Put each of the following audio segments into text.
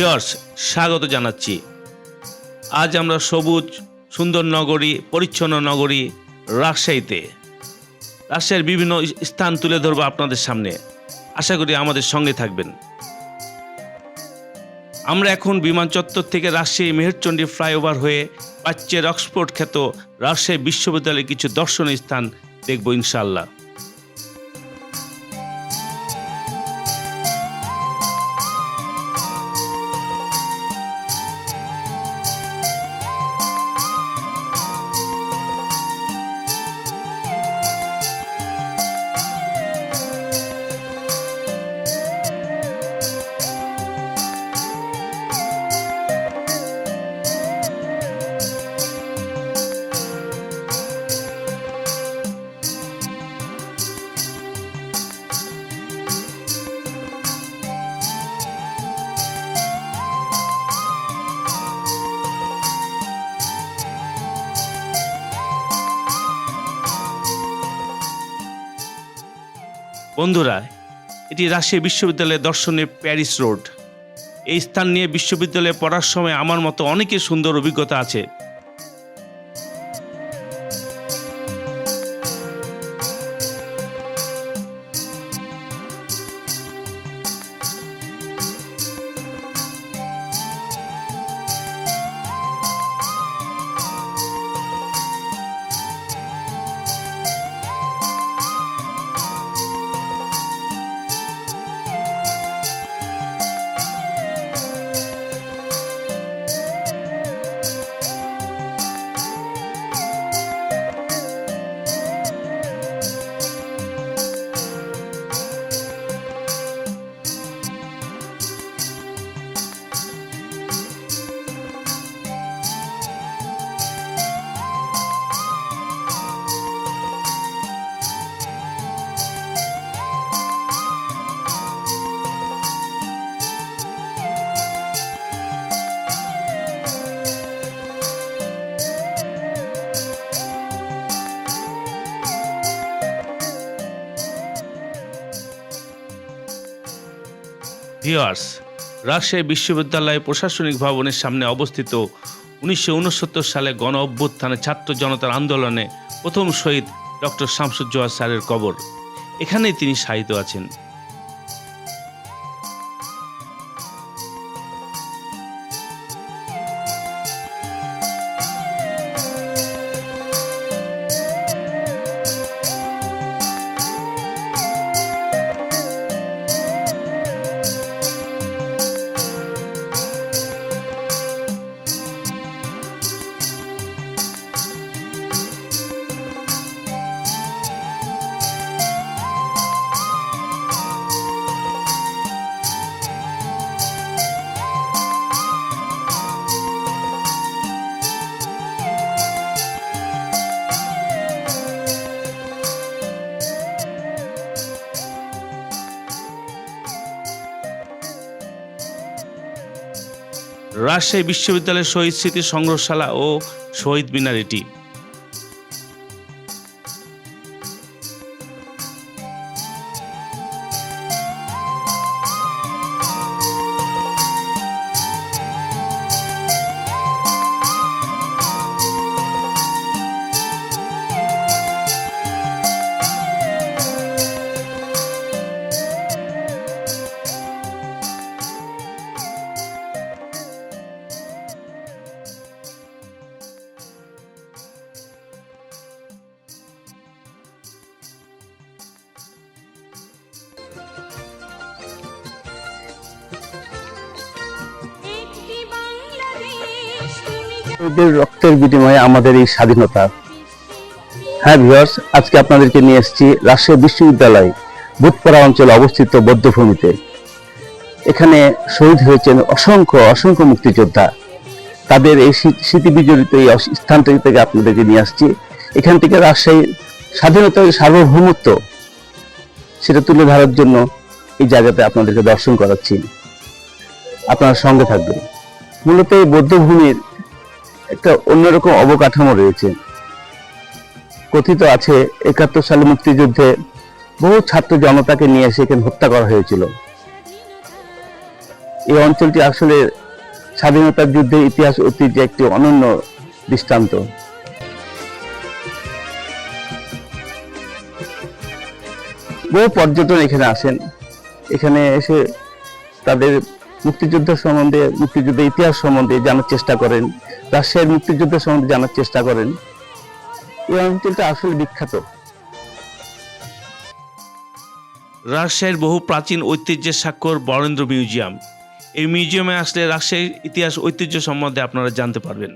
Viewers স্বাগত জানাচ্ছি। আজ আমরা সবুজ, সুন্দর নগরী, পরিচ্ছন্ন নগরী রাজশাহীতে। রাজশাহীর বিভিন্ন স্থান তুলে ধরবো আপনাদের সামনে। আশা করি আমাদের সঙ্গে থাকবেন। আমরা এখন বিমান চত্বর থেকে রাজশাহী মেহেরচণ্ডী ফ্লাইওভার হয়ে প্রাচ্যের অক্সফোর্ড খ্যাত রাজশাহী বিশ্ববিদ্যালয়ের কিছু দর্শনীয় স্থান দেখব ইনশাআল্লাহ। বন্ধুরা, এটি রাশিয়া বিশ্ববিদ্যালয়ের দর্শনে প্যারিস রোড। এই স্থান নিয়ে বিশ্ববিদ্যালয়ে পড়ার সময় আমার মতো অনেকের সুন্দর অভিজ্ঞতা আছে। ভিওয়ার্স, রাজশাহী বিশ্ববিদ্যালয় প্রশাসনিক ভবনের সামনে অবস্থিত উনিশশো উনসত্তর সালে গণ অভ্যুত্থানে ছাত্র জনতার আন্দোলনে প্রথম শহীদ ডক্টর শামসুজ্জোহা স্যারের কবর। এখানেই তিনি সাহিত্য আছেন। রাজশাহী বিশ্ববিদ্যালয়ের শহীদ স্মৃতি সংগ্রহশালা ও শহীদ মিনার এটি। বিনিময়ে আমাদের এই স্বাধীনতা। হ্যাঁ ভিউয়ার্স আজকে আপনাদেরকে নিয়ে এসেছি রাজশাহী বিশ্ববিদ্যালয়, বুধপাড়া অঞ্চলে অবস্থিত বৌদ্ধভূমিতে। এখানে শহীদ হয়েছেন অসংখ্য অসংখ্য মুক্তিযোদ্ধা। তাদের এই স্মৃ- স্মৃতি বিজড়িত এই স্থানটি থেকে আপনাদেরকে নিয়ে আসছি। এখান থেকে রাজশাহীর স্বাধীনতা সার্বভৌমত্ব, সেটা তুলে ধরার জন্য এই জায়গাতে আপনাদেরকে দর্শন করাচ্ছি। আপনারা সঙ্গে থাকবেন। মূলত এই বৌদ্ধভূমির একটা অন্যরকম অবকাঠামো রয়েছে। কথিত আছে, একাত্তর সালে মুক্তিযুদ্ধে বহু ছাত্র জনতাকে নিয়ে এসে এখানে হত্যা করা হয়েছিল। এই অঞ্চলটি আসলে স্বাধীনতার যুদ্ধের ইতিহাস ঐতিহ্যে একটি অনন্য দৃষ্টান্ত। বহু পর্যটন এখানে আসেন। এখানে এসে তাদের মুক্তিযুদ্ধ সম্বন্ধে, মুক্তিযুদ্ধের ইতিহাস সম্বন্ধে জানার চেষ্টা করেন। রাজশাহীর মুক্তিযুদ্ধ সম্বন্ধে জানার চেষ্টা করেন। এই অঞ্চলটা আসলে বিখ্যাত। রাজশাহীর বহু প্রাচীন ঐতিহ্যের স্বাক্ষর বরেন্দ্র মিউজিয়াম। এই মিউজিয়ামে আসলে রাজশাহীর ইতিহাস ঐতিহ্য সম্বন্ধে আপনারা জানতে পারবেন।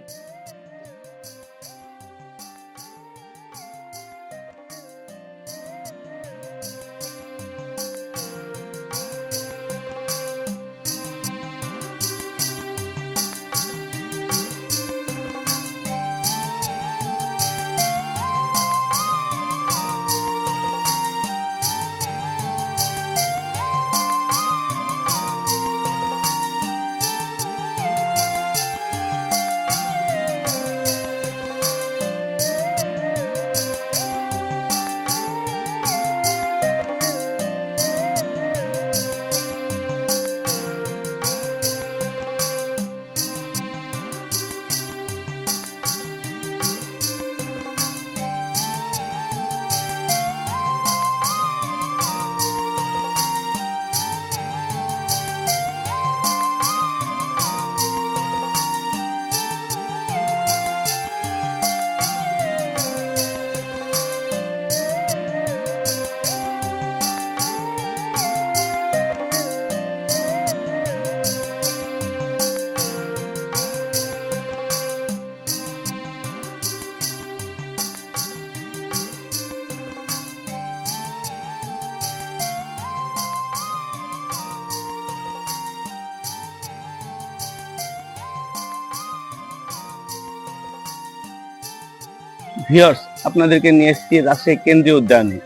ভিউয়ার্স আপনাদেরকে নিয়ে এসেছি রাজশাহী কেন্দ্রীয় উদ্যানে।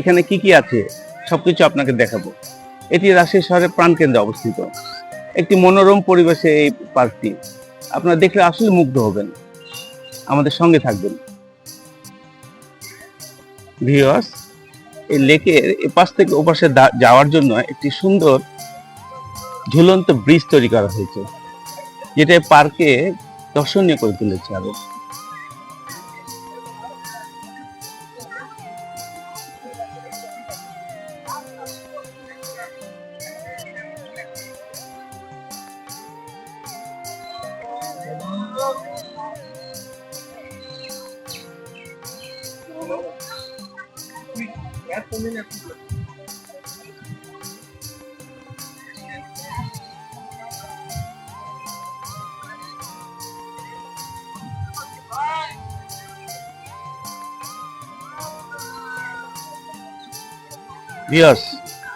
এখানে কি কি আছে? সবকিছু আপনাকে দেখাবো। এটি রাজশাহী শহরের প্রাণকেন্দ্রে অবস্থিত। একটি মনোরম পরিবেশে এই পার্কটি। আপনারা দেখলে আসলে মুগ্ধ হবেন। আমাদের সঙ্গে থাকবেন। ভিউয়ার্স এই লেকের এপাশ থেকে ওপাশে যাওয়ার জন্য একটি সুন্দর ঝুলন্ত ব্রিজ তৈরি করা হয়েছে, যেটা পার্কে দর্শনীয় করে তুলেছে আরও। ভিউয়ার্স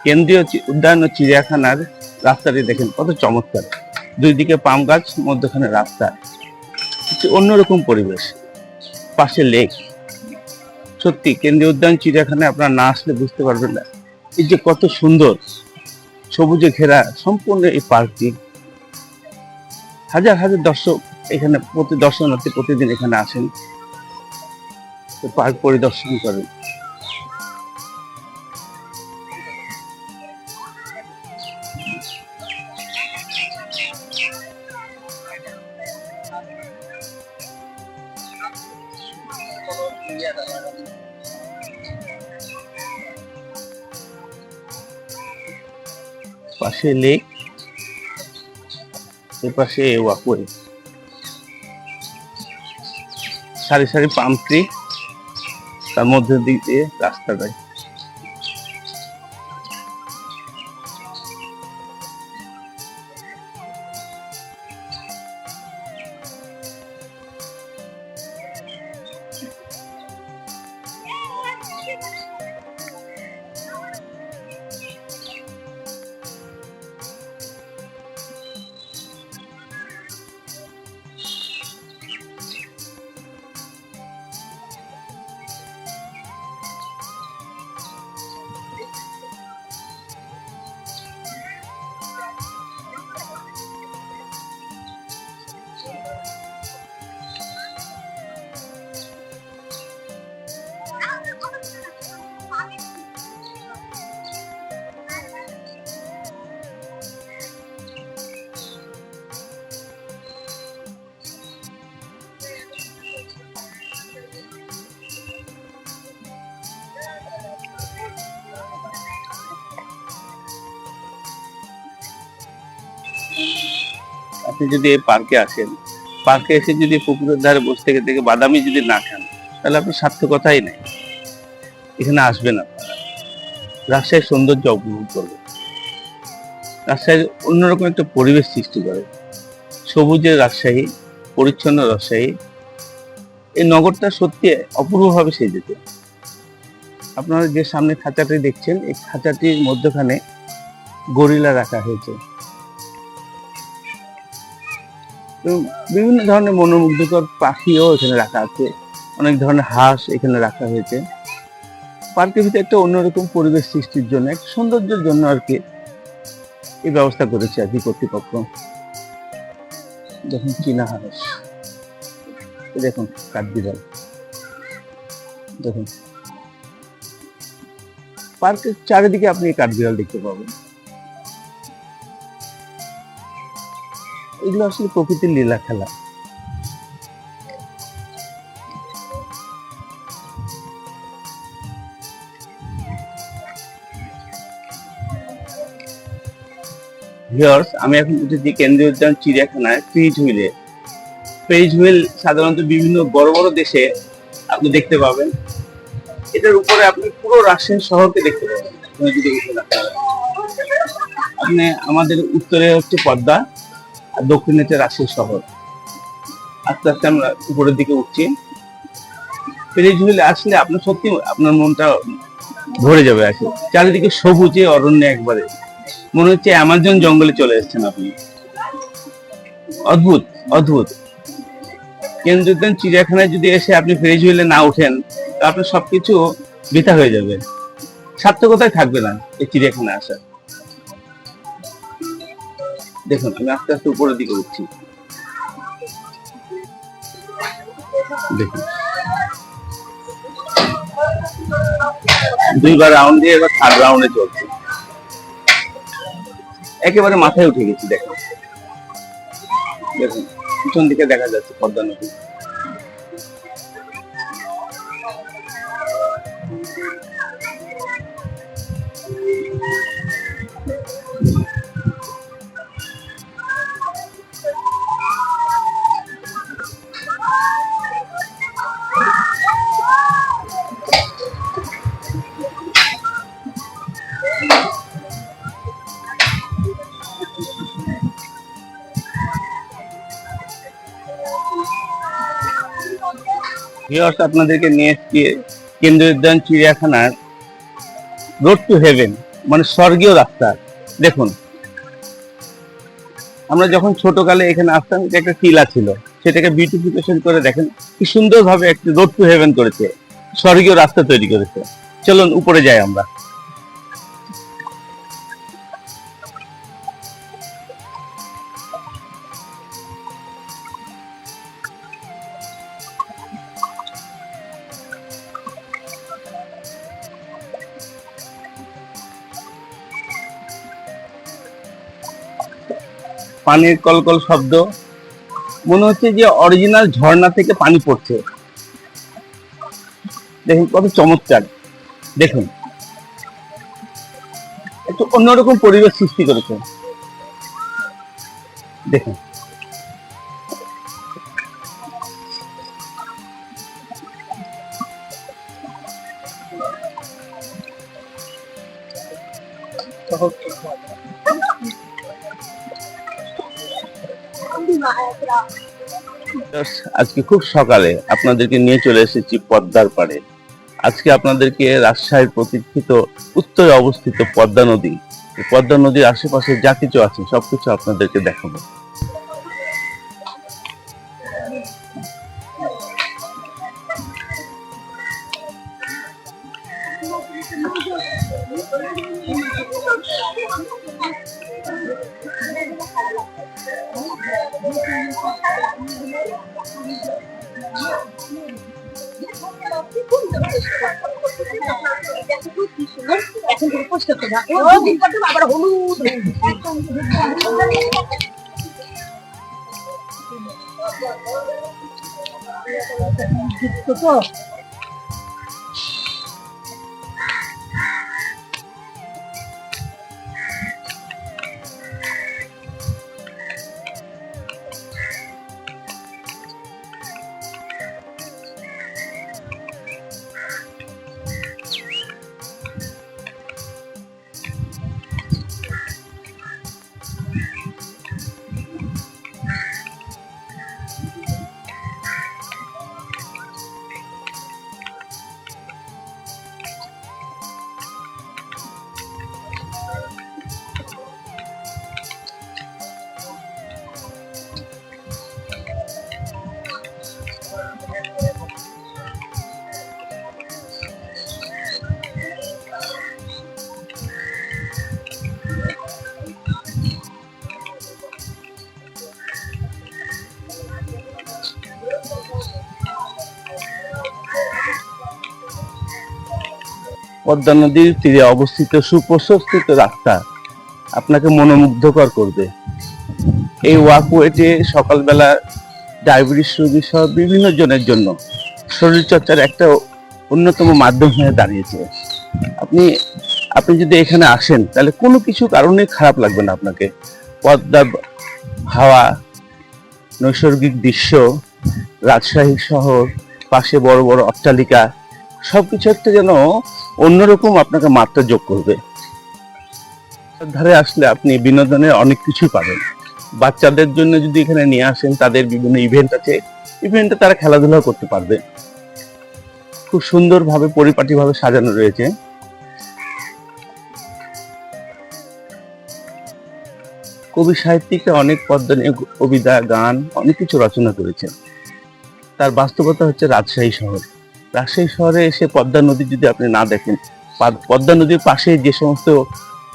কেন্দ্রীয় উদ্যান ও চিড়িয়াখানার রাস্তাটি দেখেন কত চমৎকার। দুই দিকে পাম গাছ, মধ্যখানে রাস্তা। অন্যরকম পরিবেশ। পাশে লেক। সত্যি, কেন্দ্রীয় উদ্যান চিড়িয়াখানায় আপনারা না আসলে বুঝতে পারবেন না। এই যে কত সুন্দর, সবুজে ঘেরা সম্পূর্ণ এই পার্কটি। হাজার হাজার দর্শক এখানে প্রতি দর্শনার্থী প্রতিদিন এখানে আসেন। পার্ক পরিদর্শন করেন। পাশে লেক এপাশে পাশে ওয়াকওয়ে সারি সারি পাম্প ট্রি তার মধ্যে দিক দিয়ে রাস্তা যায় আপনি যদি এই পার্কে আসেন পার্কে এসে যদি পুকুরের ধারে বসে থেকে থেকে বাদামি যদি না খান, তাহলে আপনার সার্থকতাই নেই। এখানে আসবেন আপনারা। রাজশাহীর সৌন্দর্য উপভোগ করবেন। রাজশাহীর অন্যরকম একটা পরিবেশ সৃষ্টি করে। সবুজের রাজশাহী, পরিচ্ছন্ন রাজশাহী। এই নগরটা সত্যি অপূর্বভাবে সেজেছে। আপনারা যে সামনে খাঁচাটি দেখছেন, এই খাঁচাটির মধ্যখানে গরিলা রাখা হয়েছে। এবং বিভিন্ন ধরনের মনোমুগ্ধকর পাখিও এখানে রাখা আছে। অনেক ধরনের হাঁস এখানে রাখা হয়েছে। পার্কের ভিতরে একটা অন্যরকম পরিবেশ সৃষ্টির জন্য একটা সৌন্দর্যের জন্য আর কি এই ব্যবস্থা করেছে আর কি কর্তৃপক্ষ। দেখুন চীনা হাঁস। দেখুন কাঠবিড়াল। দেখুন। পার্কের চারিদিকে আপনি কাঠবিড়াল দেখতে পাবেন। এগুলো আসলে প্রকৃতির লীলা খেলা। আমি এখন উঠেছি কেন্দ্রীয় উদ্যান চিড়িয়াখানায় ফ্রিজ হুইলে ফ্রিজ হুইল সাধারণত বিভিন্ন বড় বড় দেশে আপনি দেখতে পাবেন। এটার উপরে আপনি পুরো রাজশাহী শহরকে দেখতে পাবেন। আপনি আমাদের উত্তরে হচ্ছে পদ্মা। আর দক্ষিণে হচ্ছে রাজশাহী শহর। আস্তে আস্তে আমরা উপরের দিকে উঠছি। ফ্রিজ হুইলে আসলে আপনার সত্যি আপনার মনটা ভরে যাবে আসলে চারিদিকে সবুজে অরণ্য একবারে। মনে হচ্ছে অ্যামাজন জঙ্গলে চলে এসেছেন আপনি। অদ্ভুত অদ্ভুত। কেন্দ্র উদ্যান চিড়িয়াখানায় যদি এসে আপনি ফ্রেশ হইলে না ওঠেন তা আপনার সবকিছু বৃথা হয়ে যাবে। সার্থকতায় থাকবে না এই চিড়িয়াখানা আসার। দেখুন, আমি আস্তে আস্তে উপরের দিকে উঠছি। দেখুন। দুইবার রাউন্ড দিয়ে এবার থার্ড রাউন্ডে চলছে। একেবারে মাথায় উঠে গেছি দেখো দেখুন, পিছন দিকে দেখা যাচ্ছে পদ্মা নদী। ভিউয়ার্স আপনাদেরকে নিয়ে এসেছি, কেন্দ্রীয় উদ্যান চিড়িয়াখানার রোড টু হেভেন মানে স্বর্গীয় রাস্তা। দেখুন, আমরা যখন ছোটকালে এখানে আসতাম, এটা একটা টিলা ছিল। সেটাকে বিউটিফিকেশন করে দেখেন, কি সুন্দরভাবে একটি রোড টু হেভেন করেছে, স্বর্গীয় রাস্তা তৈরি করেছে। চলুন, উপরে যাই আমরা। পানির কলকল শব্দ। মনে হচ্ছে যে অরিজিনাল ঝর্ণা থেকে পানি পড়ছে। দেখুন কত চমৎকার। দেখুন। একটু অন্যরকম পরিবেশ সৃষ্টি করেছে। দেখুন। আজকে খুব সকালে আপনাদেরকে নিয়ে চলে এসেছি পদ্মার পাড়ে। আজকে আপনাদেরকে রাজশাহীর প্রতীক্ষিত উত্তরে অবস্থিত পদ্মা নদী। পদ্মা নদীর আশেপাশে যা কিছু আছে সবকিছু আপনাদেরকে দেখাবো। হলুদ পদ্মা নদীর তীরে অবস্থিত সুপ্রশস্তিত রাস্তা আপনাকে মনোমুগ্ধকর করবে। এই ওয়াকওয়েতে সকালবেলা ডায়াবেটিস রোগী সহ বিভিন্ন জনের জন্য শরীরচর্চার একটা অন্যতম মাধ্যম হয়ে দাঁড়িয়েছে। আপনি আপনি যদি এখানে আসেন, তাহলে কোনো কিছু কারণে খারাপ লাগবে না আপনাকে। পদ্মার হাওয়া, নৈসর্গিক দৃশ্য, রাজশাহী শহর, পাশে বড় বড় অট্টালিকা, সবকিছু একটা যেন অন্যরকম আপনাকে মাত্রা যোগ করবে। ধারে আসলে আপনি বিনোদনের অনেক কিছুই পাবেন। বাচ্চাদের জন্য যদি এখানে নিয়ে আসেন, তাদের বিভিন্ন ইভেন্ট আছে। ইভেন্টে তারা খেলাধুলা করতে পারবে। খুব সুন্দরভাবে, পরিপাটিভাবে সাজানো রয়েছে। কবি সাহিত্যিকরা অনেক পদ্মা নিয়ে কবিতা, গান, অনেক কিছু রচনা করেছেন। তার বাস্তবতা হচ্ছে রাজশাহী শহর। রাজশাহী শহরে এসে পদ্মা নদী যদি আপনি না দেখেন পদ্মা নদীর পাশে যে সমস্ত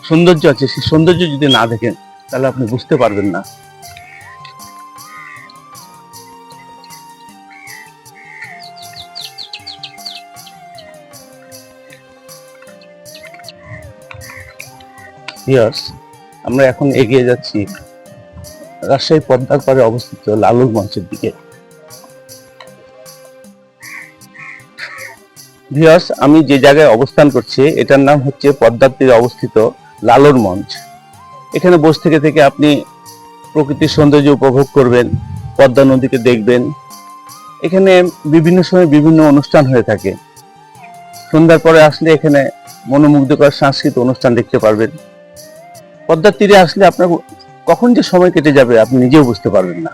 সৌন্দর্য আছে, সেই সৌন্দর্য যদি না দেখেন, তাহলে আপনি বুঝতে পারবেন না। আমরা এখন এগিয়ে যাচ্ছি রাজশাহী পদ্মার পাড়ে অবস্থিত লালুর মঞ্চের দিকে। ভিউয়ার্স, আমি যে জায়গায় অবস্থান করছি, এটার নাম হচ্ছে পদ্মার তীরে অবস্থিত লালন মঞ্চ। এখানে বসে থেকে থেকে আপনি প্রকৃতির সৌন্দর্য উপভোগ করবেন, পদ্মা নদীকে দেখবেন। এখানে বিভিন্ন সময় বিভিন্ন অনুষ্ঠান হয়ে থাকে। সন্ধ্যার পরে আসলে এখানে মনোমুগ্ধকর সাংস্কৃতিক অনুষ্ঠান দেখতে পারবেন। পদ্মার তীরে আসলে আপনার কখন যে সময় কেটে যাবে, আপনি নিজেও বুঝতে পারবেন না।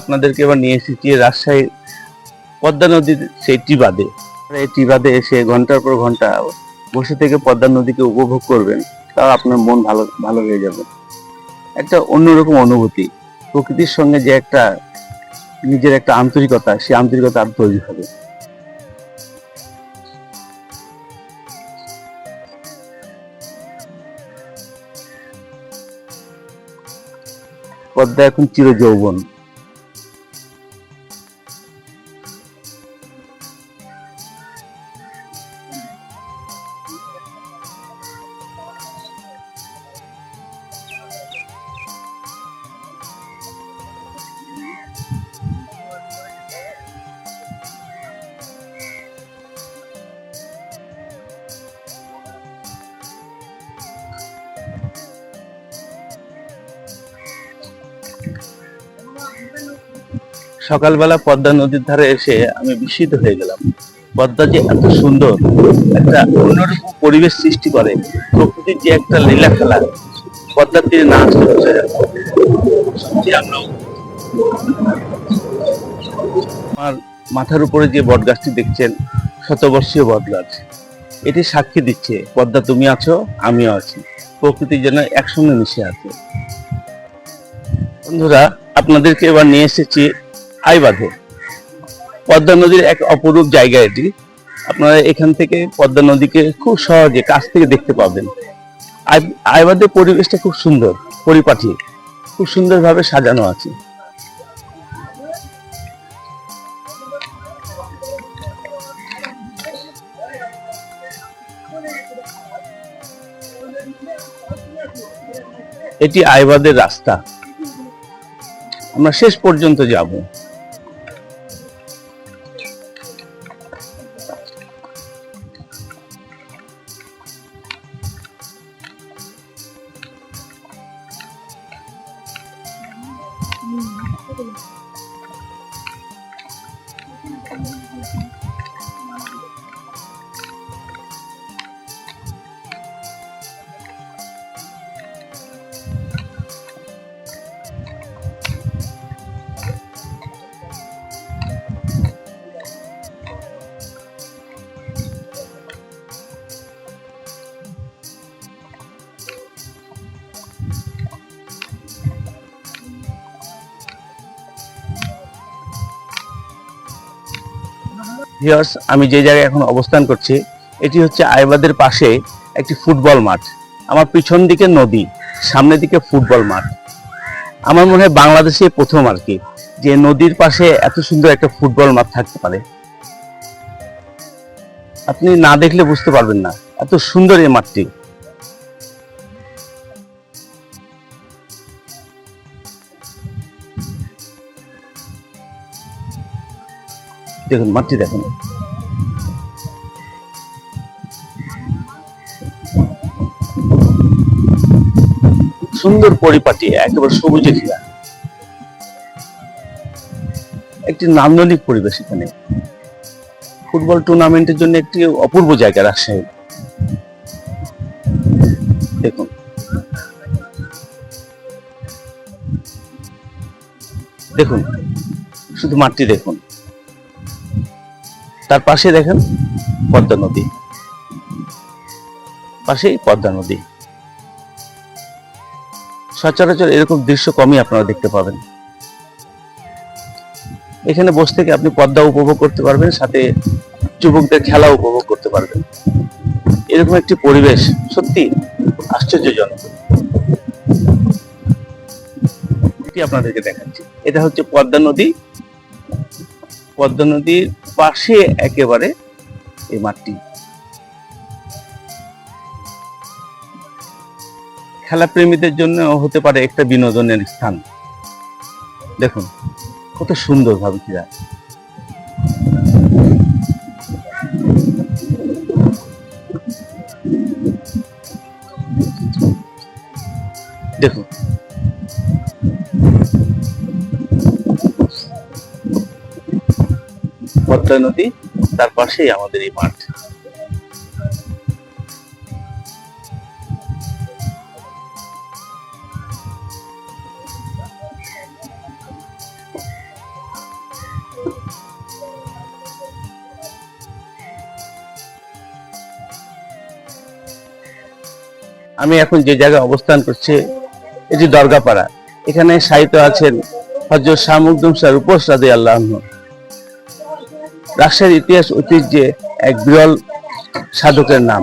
আপনাদেরকে এবার নিয়ে এসেছি রাজশাহী পদ্মা নদীর সেই টিবাদে এই টিবাদে এসে ঘণ্টার পর ঘণ্টা বসে থেকে পদ্মা নদীকে উপভোগ করবেন, তাও আপনার মন ভালো ভালো হয়ে যাবে। একটা অন্যরকম অনুভূতি, প্রকৃতির সঙ্গে যে একটা নিজের একটা আন্তরিকতা, সেই আন্তরিকতা আর তৈরি হবে। পদ্মা এখন চির যৌবন সকালবেলা পদ্মা নদীর ধারে এসে আমি বিস্মিত হয়ে গেলাম। পদ্মা যে এত সুন্দর, একটা অন্যরকম পরিবেশ সৃষ্টি করে, প্রকৃতির যে একটা লীলা খেলা, পদ্মার তীরে না আমরা আমার মাথার উপরে যে বট গাছটি দেখছেন, শতবর্ষীয় বট গাছ এটি সাক্ষী দিচ্ছে, পদ্মা তুমি আছো, আমিও আছি। প্রকৃতি যেন একসঙ্গে মিশে আছে। বন্ধুরা, আপনাদেরকে এবার নিয়ে এসেছি আইবাঁধে পদ্মা নদীর এক অপরূপ জায়গা এটি। আপনারা এখান থেকে পদ্মা নদীকে খুব সহজে কাছ থেকে দেখতে পাবেন। আই- আইবাঁধের পরিবেশটা খুব সুন্দর, পরিপাটি, খুব সুন্দরভাবে সাজানো আছে। এটি আইবাদের রাস্তা। আমরা শেষ পর্যন্ত যাব। ভিউয়ার্স আমি যে জায়গায় এখন অবস্থান করছি, এটি হচ্ছে আইবাদের পাশে একটি ফুটবল মাঠ। আমার পিছন দিকে নদী, সামনের দিকে ফুটবল মাঠ। আমার মনে হয় বাংলাদেশে প্রথম আর কি, যে নদীর পাশে এত সুন্দর একটা ফুটবল মাঠ থাকতে পারে। আপনি না দেখলে বুঝতে পারবেন না, এত সুন্দর এই মাঠটি। দেখুন মাঠটি দেখুন। সুন্দর পরিপাটি, একেবারে সবুজে ঘেরা। একটি নান্দনিক পরিবেশ এখানে। ফুটবল টুর্নামেন্টের জন্য একটি অপূর্ব জায়গা রাজশাহী। দেখুন। দেখুন, শুধু মাঠটি দেখুন। তার পাশে দেখেন পদ্মা নদী। পাশেই পদ্মা নদী। সচরাচর এরকম দৃশ্য কমই আপনারা দেখতে পাবেন। এখানে বসে থেকে আপনি পদ্মা উপভোগ করতে পারবেন, সাথে যুবকদের খেলা উপভোগ করতে পারবেন। এরকম একটি পরিবেশ, সত্যি আশ্চর্যজনক। এটি আপনাদেরকে দেখাচ্ছি। এটা হচ্ছে পদ্মা নদী। পদ্মা নদীর পাশে একেবারে এই মাঠটি। খেলা প্রেমীদের জন্য হতে পারে একটা বিনোদনের স্থান। দেখুন, কত সুন্দর ভাবে কি দেখুন পদ্মা নদী, তার পাশেই আমাদের এই মাঠ। আমি এখন যে জায়গায় অবস্থান করছি, এটি দরগাপাড়া। এখানে সাহিত্য আছেন হজরত শাহ মুকদুম শাহ রূপস আল্লাহ রাজশাহীর ইতিহাস ঐতিহ্যে এক বিরল সাধকের নাম।